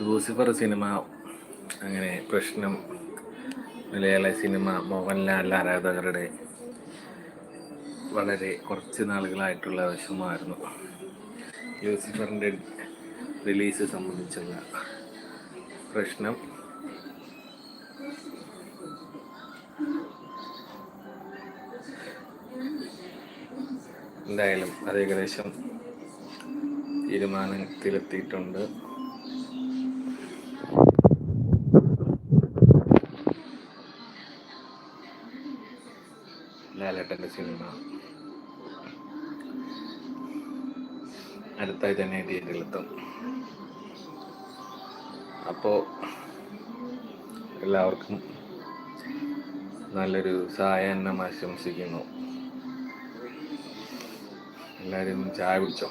Lucifer cinema അങ്ങനെ പ്രശ്നം മലയാള cinema Mohanlal ആരാധകരുടെ വളരെ കുറച്ച് നാളുകളായിട്ടുള്ള വിഷമമായിരുന്നു ലൂസിഫറിന്റെ റിലീസ് സംബന്ധിച്ചുള്ള പ്രശ്നം. എന്തായാലും അത് ഏകദേശം തീരുമാനത്തിലെത്തിയിട്ടുണ്ട്. അടുത്തായി തന്നെ തിയേറ്ററിലെത്തും അപ്പോൾ എല്ലാവർക്കും നല്ലൊരു സായാഹ്നം ആശംസിക്കുന്നു. എല്ലാവരും ചായ കുടിച്ചോ?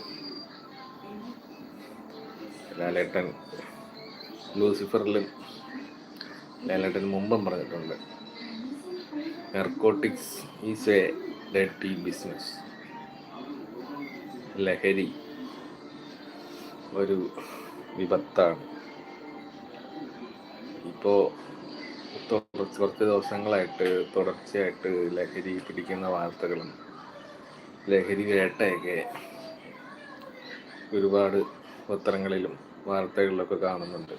ലാലേട്ടൻ ലൂസിഫറിലും ലാലേട്ടൻ മുമ്പും പറഞ്ഞിട്ടുണ്ട്. Narcotics is a dead business ലഹരി. ഒരു വിപത്താണ്. ഇപ്പോൾ കുറച്ച് കുറച്ച് ദിവസങ്ങളായിട്ട് തുടർച്ചയായിട്ട് ലഹരി പിടിക്കുന്ന വാർത്തകളും ലഹരി വേട്ടയൊക്കെ ഒരുപാട് പത്രങ്ങളിലും വാർത്തകളിലൊക്കെ കാണുന്നുണ്ട്.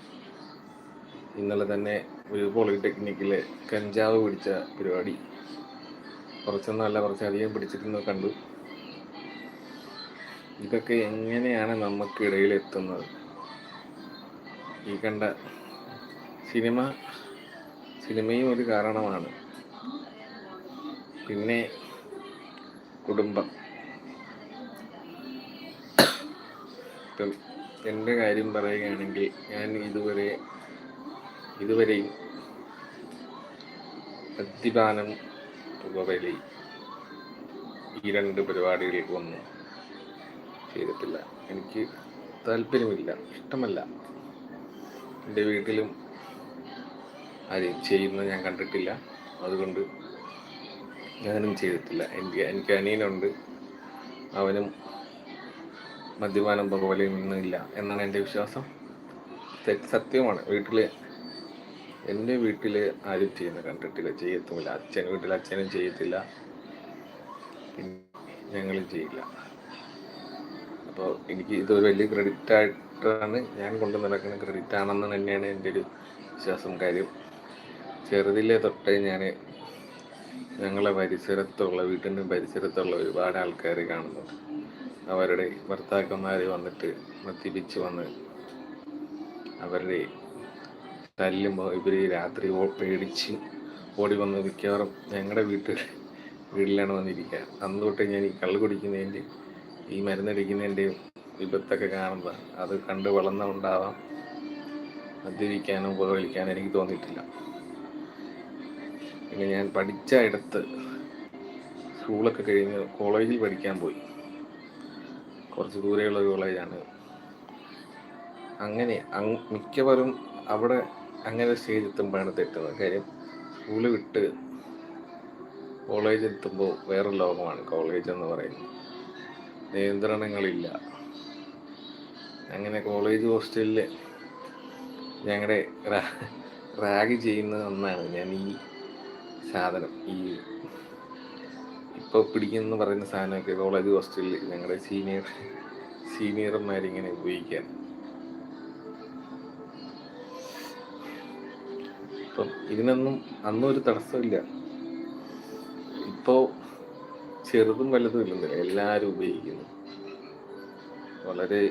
ഇന്നലെ തന്നെ ഒരു പോളിടെക്നിക്കിലെ കഞ്ചാവ് പിടിച്ച പരിപാടി കുറച്ചൊന്നല്ല കുറച്ചധികം പിടിച്ചിരുന്നു കണ്ടു. ഇതൊക്കെ എങ്ങനെയാണ് നമുക്കിടയിൽ എത്തുന്നത് ഈ കണ്ട സിനിമ സിനിമയും ഒരു കാരണമാണ്. പിന്നെ കുടുംബം. ഇപ്പം എന്റെ കാര്യം പറയുകയാണെങ്കിൽ ഞാൻ ഇതുവരെ ഇതുവരെയും മദ്യപാനം പുകവലി ഈ രണ്ട് പരിപാടികൾക്കൊന്നും ചെയ്തിട്ടില്ല. എനിക്ക് താല്പര്യമില്ല. ഇഷ്ടമല്ല. എന്റെ വീട്ടിലും ആരെയും ചെയ്യുന്നത് ഞാൻ കണ്ടിട്ടില്ല. അതുകൊണ്ട് ഞാനും ചെയ്തിട്ടില്ല. എനിക്ക് എനിക്ക് അനിയനുണ്ട്. അവനും മദ്യപാനം പോലെ ഒന്നുമില്ല എന്നാണ് എന്റെ വിശ്വാസം. സത്യമാണ്. വീട്ടിൽ എന്റെ വീട്ടിൽ ആരും ചെയ്യുന്ന കണ്ടിട്ടില്ല. ചെയ്യത്തുമില്ല. അച്ഛൻ വീട്ടിൽ അച്ഛനും ചെയ്യത്തില്ല. ഞങ്ങളും ചെയ്യില്ല. അപ്പോൾ എനിക്ക് ഇതൊരു വലിയ ക്രെഡിറ്റ് ആയിട്ടാണ് ഞാൻ കൊണ്ടു നടക്കുന്ന ക്രെഡിറ്റ് ആണെന്ന് തന്നെയാണ് എന്റെ ഒരു വിശ്വാസം. കാര്യം ചെറുതിലെ തൊട്ടേ ഞാൻ ഞങ്ങളെ പരിസരത്തുള്ള വീട്ടിന്റെ പരിസരത്തുള്ള ഒരുപാട് ആൾക്കാർ കാണുന്നുണ്ട് അവരുടെ ഭർത്താക്കന്മാർ വന്നിട്ട് മദ്യപിച്ച് വന്ന് അവരുടെ തല്ലുമ്പോൾ ഇവർ രാത്രി പേടിച്ച് ഓടി വന്ന് മിക്കവാറും ഞങ്ങളുടെ വീട്ടിൽ വീട്ടിലാണ് വന്നിരിക്കുക അന്ന് തൊട്ട് ഞാൻ ഈ കള്ള് കുടിക്കുന്നതിന്റെ ഈ മരുന്നടിക്കുന്നതിന്റെയും വിപത്തൊക്കെ കാണുന്നത് അത് കണ്ട് വളർന്നുണ്ടാവാം മദ്യപിക്കാനോ പുകവലിക്കാനോ എനിക്ക് തോന്നിയിട്ടില്ല. പിന്നെ ഞാൻ പഠിച്ച ഇടത്ത് സ്കൂളൊക്കെ കഴിഞ്ഞ് കോളേജിൽ പഠിക്കാൻ പോയി. കുറച്ച് ദൂരെയുള്ള കോളേജാണ്. അങ്ങനെ മിക്കവാറും അവിടെ അങ്ങനെ സ്റ്റേജ് എത്തുമ്പോഴാണ് തെറ്റുന്നത്. കാര്യം സ്കൂൾ വിട്ട് കോളേജ് എത്തുമ്പോൾ വേറെ ലോകമാണ്. കോളേജ് എന്ന് പറയുന്നത്. നിയന്ത്രണങ്ങളില്ല. അങ്ങനെ കോളേജ് ഹോസ്റ്റലിൽ ഞങ്ങളുടെ റാഗ് ചെയ്യുന്ന ഒന്നാണ് ഞാൻ ഈ സാധനം ഈ ഇപ്പോൾ പിടിക്കുന്ന പറയുന്ന സാധനമൊക്കെ കോളേജ് ഹോസ്റ്റലിൽ ഞങ്ങളുടെ സീനിയർ സീനിയർമാരിങ്ങനെ ഉപയോഗിക്കാൻ. ഇപ്പം ഇതിനൊന്നും അന്നും ഒരു തടസ്സമില്ല. ഇപ്പോൾ ചെറുതും വലുതും ഇല്ലെന്നില്ല എല്ലാവരും ഉപയോഗിക്കുന്നു. വളരെ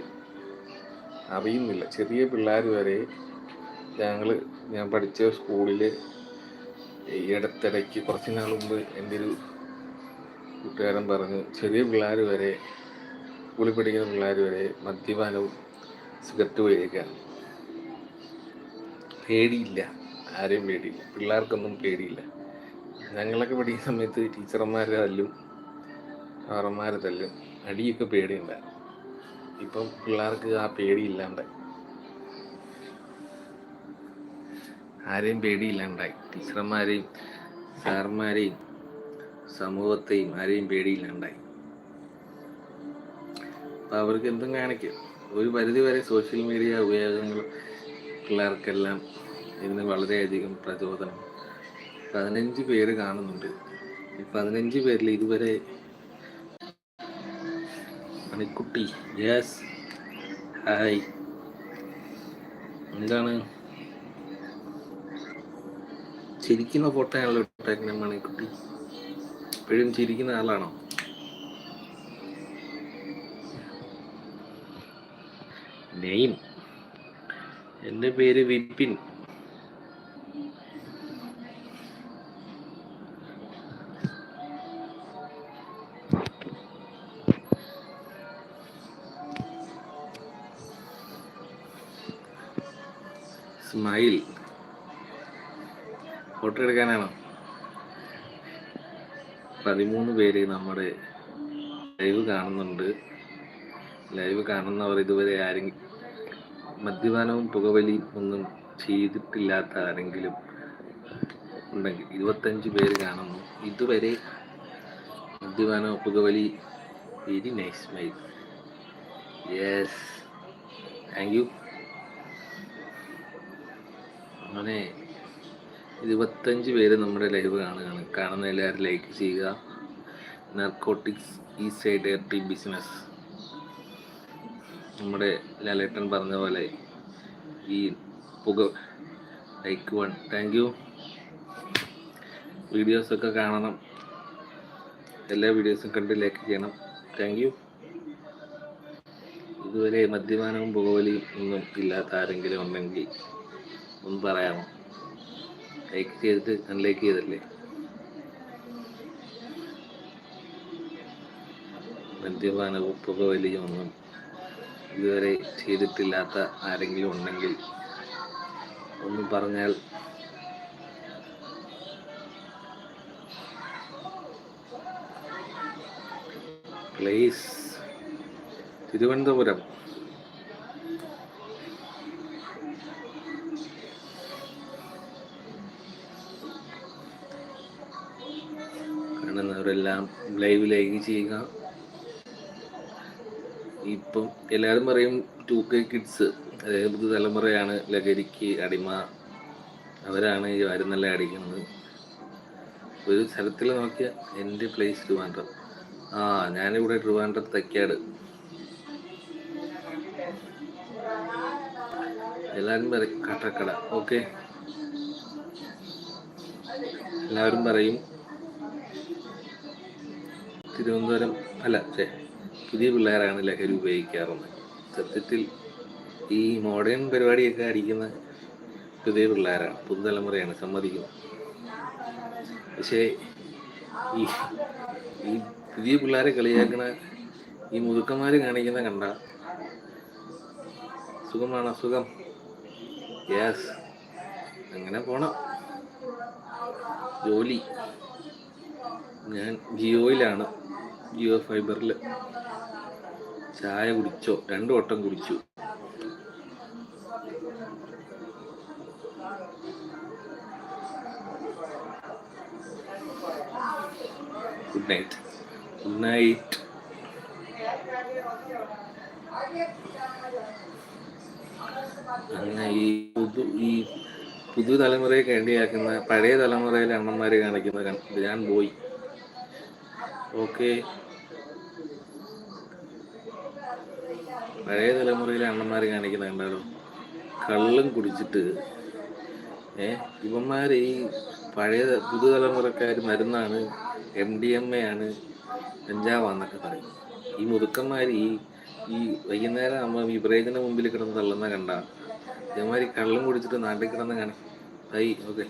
അറിയുന്നില്ല. ചെറിയ പിള്ളേർ വരെ ഞങ്ങൾ ഞാൻ പഠിച്ച സ്കൂളിൽ ഇടത്തിടയ്ക്ക് കുറച്ച് നാൾ മുമ്പ് എന്റെ ഒരു കൂട്ടുകാരൻ പറഞ്ഞു ചെറിയ പിള്ളേർ വരെ സ്കൂളിൽ പഠിക്കുന്ന പിള്ളേർ വരെ മദ്യപാനവും സിഗരറ്റ് വലിയൊക്കെയാണ് പേടിയില്ല ആരെയും പേടിയില്ല. പിള്ളേർക്കൊന്നും പേടിയില്ല. ഞങ്ങളൊക്കെ പഠിക്കുന്ന സമയത്ത് ടീച്ചർമാരെ തല്ലും സാറന്മാരെ തല്ലും. അടിയൊക്കെ പേടിയുണ്ടായിരുന്നു ഇപ്പം പിള്ളേർക്ക് ആ പേടിയില്ലാണ്ടായി. ആരെയും പേടിയില്ലാണ്ടായി. ടീച്ചർമാരെയും സാർമാരെയും സമൂഹത്തെയും ആരെയും പേടിയില്ലാണ്ടായി. അപ്പം അവർക്ക് എന്തും കാണിക്കും. ഒരു പരിധിവരെ സോഷ്യൽ മീഡിയ ഉപയോഗങ്ങൾ പിള്ളേർക്കെല്ലാം ഇതിന് വളരെയധികം പ്രചോദനം. പതിനഞ്ച് പേര് കാണുന്നുണ്ട്. ഈ പതിനഞ്ച് പേരിൽ ഇതുവരെ മണിക്കുട്ടി യെസ് ഹായ് എന്താണ്? ചിരിക്കുന്ന ഫോട്ടോയാണല്ലോ ഇട്ടേക്കുന്നത് മണിക്കുട്ടി എപ്പോഴും ചിരിക്കുന്ന ആളാണോ? നെയിം എന്റെ പേര് വിപിൻ സ്മൈൽ ഫോട്ടോ എടുക്കാനാണോ? പതിമൂന്ന് പേര് നമ്മുടെ ലൈവ് കാണുന്നുണ്ട്. ലൈവ് കാണുന്നവർ ഇതുവരെ ആരെങ്കിലും മദ്യപാനവും പുകവലി ഒന്നും ചെയ്തിട്ടില്ലാത്ത ആരെങ്കിലും ഉണ്ടെങ്കിൽ ഇരുപത്തഞ്ച് പേര് കാണുന്നു. ഇതുവരെ മദ്യപാനവും പുകവലി very nice my yes thank you അങ്ങനെ ഇരുപത്തഞ്ച് പേര് നമ്മുടെ ലൈവ് കാണുകയാണ്. കാണുന്ന എല്ലാവരും ലൈക്ക് ചെയ്യുക നർക്കോട്ടിക്സ് ഈ സൈഡ് ടി ബിസിനസ് നമ്മുടെ ലാലേട്ടൻ പറഞ്ഞ പോലെ ഈ പുക ലൈക്ക് വൺ താങ്ക് യു വീഡിയോസൊക്കെ കാണണം. എല്ലാ വീഡിയോസും കണ്ട് ലൈക്ക് ചെയ്യണം. താങ്ക് യു ഇതുവരെ മദ്യപാനവും പുകവലിയും ഒന്നും ഇല്ലാത്ത ആരെങ്കിലും ഉണ്ടെങ്കിൽ ഒന്ന് പറയാമോ ലൈക്ക് ചെയ്തിട്ട് അൺലൈക്ക് ചെയ്തല്ലേ? മദ്യപാനവും പുകവലിയും ഒന്നും ഇതുവരെ ചെയ്തിട്ടില്ലാത്ത ആരെങ്കിലും ഉണ്ടെങ്കിൽ ഒന്ന് പറഞ്ഞാൽ പ്ലേസ് തിരുവനന്തപുരം. കാണുന്നവരെല്ലാം ലൈവ് ലൈക്ക് ചെയ്യുക. ഇപ്പം എല്ലാവരും പറയും ടു കെ കിഡ്സ് അതായത് പുതുതലമുറയാണ് ലഹരിക്ക് അടിമ. അവരാണ് ഈ വരുന്നെല്ലാം അടിക്കുന്നത്. ഒരു സ്ഥലത്തിൽ നോക്കിയ എന്റെ പ്ലേസ് ട്രിവാൻഡ്രം. ആ ഞാനിവിടെ ട്രിവാൻഡ്രം തക്കാട്. എല്ലാവരും പറയും കട്ടക്കട. ഓക്കെ എല്ലാവരും പറയും തിരുവനന്തപുരം അല്ല ചേ പുതിയ പിള്ളേരാണ് ലഹരി ഉപയോഗിക്കാറുള്ളത്. സത്യത്തിൽ ഈ മോഡേൺ പരിപാടിയൊക്കെ അടിക്കുന്ന പുതിയ പിള്ളേരാണ് പുതുതലമുറയാണ് സമ്മതിക്കുന്നത് പക്ഷേ ഈ ഈ പുതിയ പിള്ളേരെ കളിയാക്കണ ഈ മുതുക്കന്മാർ കാണിക്കുന്ന കണ്ട സുഖമാണ്? സുഖം യെസ്. അങ്ങനെ പോണം. ജോലി. ഞാൻ ജിയോയിലാണ്. ജിയോ ഫൈബറിൽ ചായ കുടിച്ചോ? രണ്ടു വട്ടം കുടിച്ചു. ഗുഡ് നൈറ്റ് ഗുഡ് നൈറ്റ് അങ്ങനെ ഈ പുതു ഈ പുതു തലമുറയെ കേണ്ടിയാക്കുന്ന പഴയ തലമുറയിലെ അണ്ണന്മാരെ കാണിക്കുന്ന ഞാൻ പോയി. ഓക്കെ പഴയ തലമുറയിലെ അണ്ണന്മാർ കാണിക്കുന്ന കണ്ടാലോ? കള്ളും കുടിച്ചിട്ട് ഏ ഇവന്മാർ ഈ പഴയ പുതുതലമുറക്കാർ മരുന്നാണ് എം ഡി എം എ ആണ് കഞ്ചാവാന്നൊക്കെ പറയും ഈ മുതുക്കന്മാർ ഈ ഈ വൈകുന്നേരം ആകുമ്പോൾ ഈ ബ്രേക്കിന് മുമ്പിൽ കിടന്ന് തള്ളുന്ന കണ്ട? ഇതേമാതിരി കള്ളും കുടിച്ചിട്ട് നാട്ടിൽ കിടന്ന് കാണി ഐ ഓക്കെ.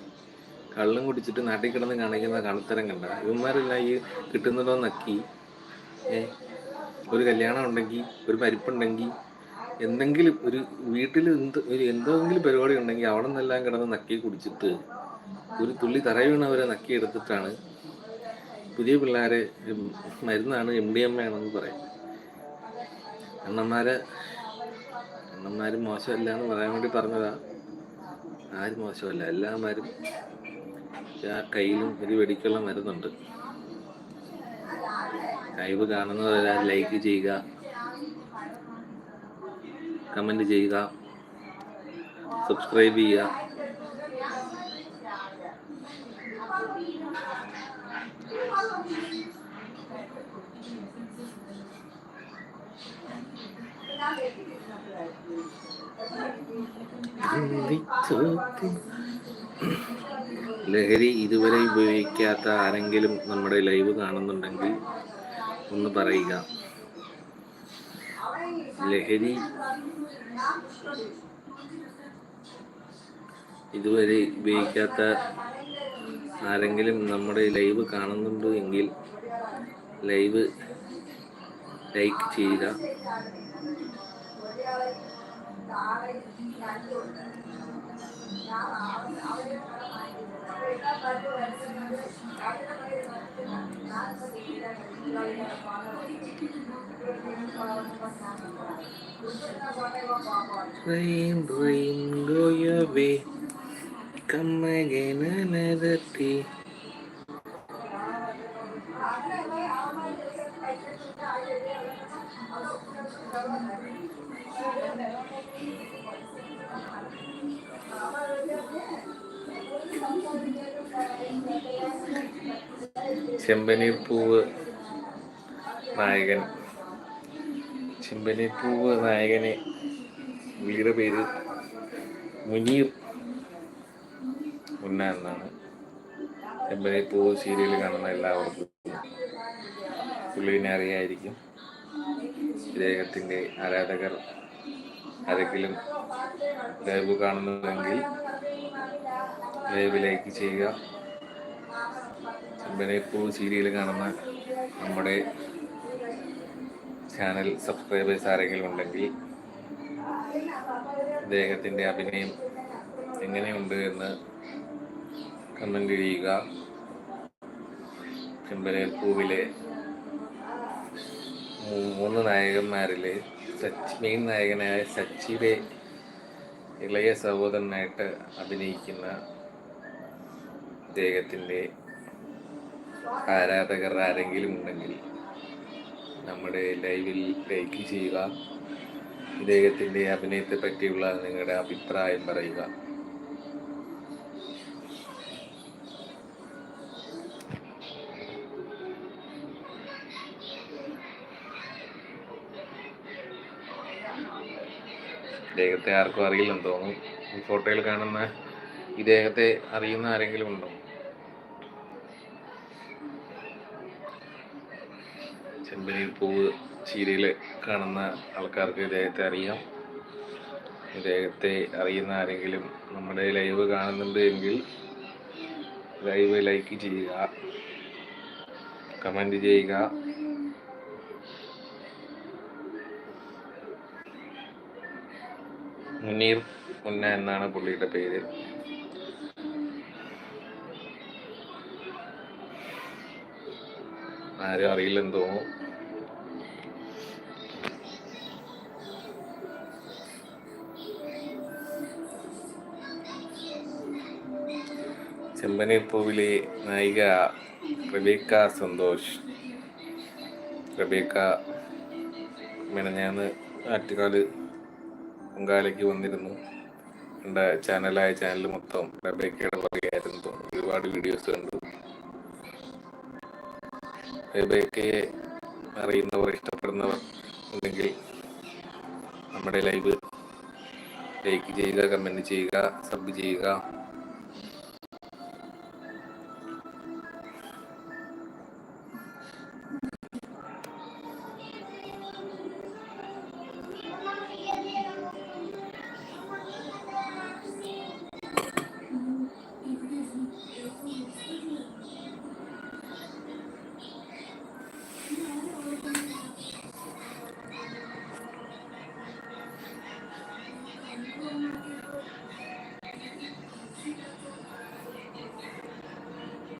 കള്ളും കുടിച്ചിട്ട് നാട്ടിൽ കിടന്ന് കാണിക്കുന്ന കണത്തരം കണ്ട? ഇവന്മാരെല്ലാം ഈ കിട്ടുന്നതോ നക്കി ഏ ഒരു കല്യാണം ഉണ്ടെങ്കിൽ ഒരു പരിപ്പുണ്ടെങ്കിൽ എന്തെങ്കിലും ഒരു വീട്ടിൽ എന്ത് ഒരു എന്തെങ്കിലും പരിപാടി ഉണ്ടെങ്കിൽ അവിടെ നിന്നെല്ലാം കിടന്ന് നക്കി കുടിച്ചിട്ട് ഒരു തുള്ളി തറ വീണവരെ നക്കി എടുത്തിട്ടാണ് പുതിയ പിള്ളേരെ മരുന്നാണ് എം ഡി എം ആണെന്ന് പറയും. അണ്ണന്മാരെ അണ്ണന്മാര് മോശമല്ല എന്ന് പറയാൻ വേണ്ടി പറഞ്ഞതാ. ആരും മോശമല്ല എല്ലാമാരും ആ കയ്യിലും ഒരു വെടിക്കുള്ള മരുന്നുണ്ട്. ലൈവ് കാണുന്നവരെല്ലാം ലൈക്ക് ചെയ്യുക. കമന്റ് ചെയ്യുക. സബ്സ്ക്രൈബ് ചെയ്യുക. ലഹരി ഇതുവരെ ഉപയോഗിക്കാത്ത ആരെങ്കിലും നമ്മുടെ ലൈവ് കാണുന്നുണ്ടെങ്കിൽ ഒന്ന് പറയുക. ലഹരി ഇതുവരെ ഉപയോഗിക്കാത്ത ആരെങ്കിലും നമ്മുടെ ലൈവ് കാണുന്നുണ്ടോ എങ്കിൽ ലൈവ് ലൈക്ക് ചെയ്യുക. Rain, rain, go your way. Come again another day. Chembaneer Poovu നായകൻ. ചെമ്പനീർ പൂവ് നായകനെ പുള്ളിയുടെ പേര് മുനീർ മുന്ന എന്നാണ്. ചെമ്പനീർ പൂവ് സീരിയൽ കാണുന്ന എല്ലാവർക്കും പുള്ളിനെ അറിയായിരിക്കും ഇദ്ദേഹത്തിന്റെ ആരാധകർ ആരെങ്കിലും ലൈവ് കാണുന്നുവെങ്കിൽ ലൈവ് ലൈക്ക് ചെയ്യുക. ചെമ്പനേപ്പൂ സീരിയൽ കാണുന്ന നമ്മുടെ ചാനൽ സബ്സ്ക്രൈബേഴ്സ് ആരെങ്കിലും ഉണ്ടെങ്കിൽ അദ്ദേഹത്തിന്റെ അഭിനയം എങ്ങനെയുണ്ട് എന്ന് കമന്റ് ചെയ്യുക. ചെമ്പനേൽപ്പൂവിലെ മൂന്ന് നായകന്മാരിലെ സച്ച് മെയിൻ നായകനായ സച്ചിയുടെ ഇളയ സഹോദരനായിട്ട് അഭിനയിക്കുന്ന അദ്ദേഹത്തിന്റെ ആരാധകർ ആരെങ്കിലും ഉണ്ടെങ്കിൽ നമ്മുടെ ലൈവിൽ ലൈക്ക് ചെയ്യുക. ഇദ്ദേഹത്തിന്റെ അഭിനയത്തെ പറ്റിയുള്ള നിങ്ങളുടെ അഭിപ്രായം പറയുക. ഇദ്ദേഹത്തെ ആർക്കും അറിയില്ലെന്ന് തോന്നുന്നു. ഈ ഫോട്ടോയിൽ കാണുന്ന ഇദ്ദേഹത്തെ അറിയുന്ന ആരെങ്കിലും ഉണ്ടോ? ചെമ്പനീർ പൂവ് സീരിയൽ കാണുന്ന ആൾക്കാർക്ക് ഇദ്ദേഹത്തെ അറിയാം. ഇദ്ദേഹത്തെ അറിയുന്ന ആരെങ്കിലും നമ്മുടെ ലൈവ് കാണുന്നുണ്ട് എങ്കിൽ ലൈവ് ലൈക്ക് ചെയ്യുക കമന്റ് ചെയ്യുക. മുനീർ മുന്ന എന്നാണ് പുള്ളിയുടെ പേര്. ആരും അറിയില്ലെന്ന് തോന്നുന്നു. ചെമ്പനീർപ്പൂവിലെ നായിക റബേക്ക സന്തോഷ്. റബേക്ക മെനഞ്ഞാന്ന് ആറ്റുകാൽ പൊങ്കാലയ്ക്ക് വന്നിരുന്നു. എന്റെ ചാനലായ ചാനൽ മൊത്തം റബേക്കയുടെ വകയായിരുന്നു ഒരുപാട് വീഡിയോസ് കണ്ടു. റബേക്കയെ അറിയുന്നവർ ഇഷ്ടപ്പെടുന്നവർ ഉണ്ടെങ്കിൽ നമ്മുടെ ലൈവ് ലൈക്ക് ചെയ്യുക കമന്റ് ചെയ്യുക സബ് ചെയ്യുക.